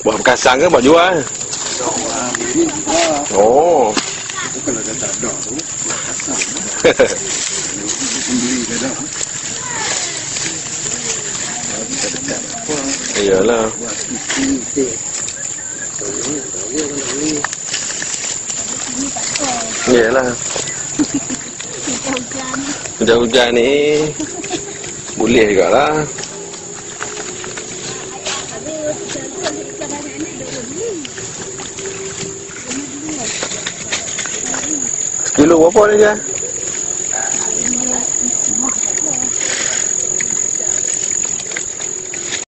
Buah bekasang ke buat jual? Oh. Kalau dah tak ada tu, pembeli dah ada. Iyalah. Iyalah. Hujan-hujan ni boleh juga lah. Sekilo berapa ni je?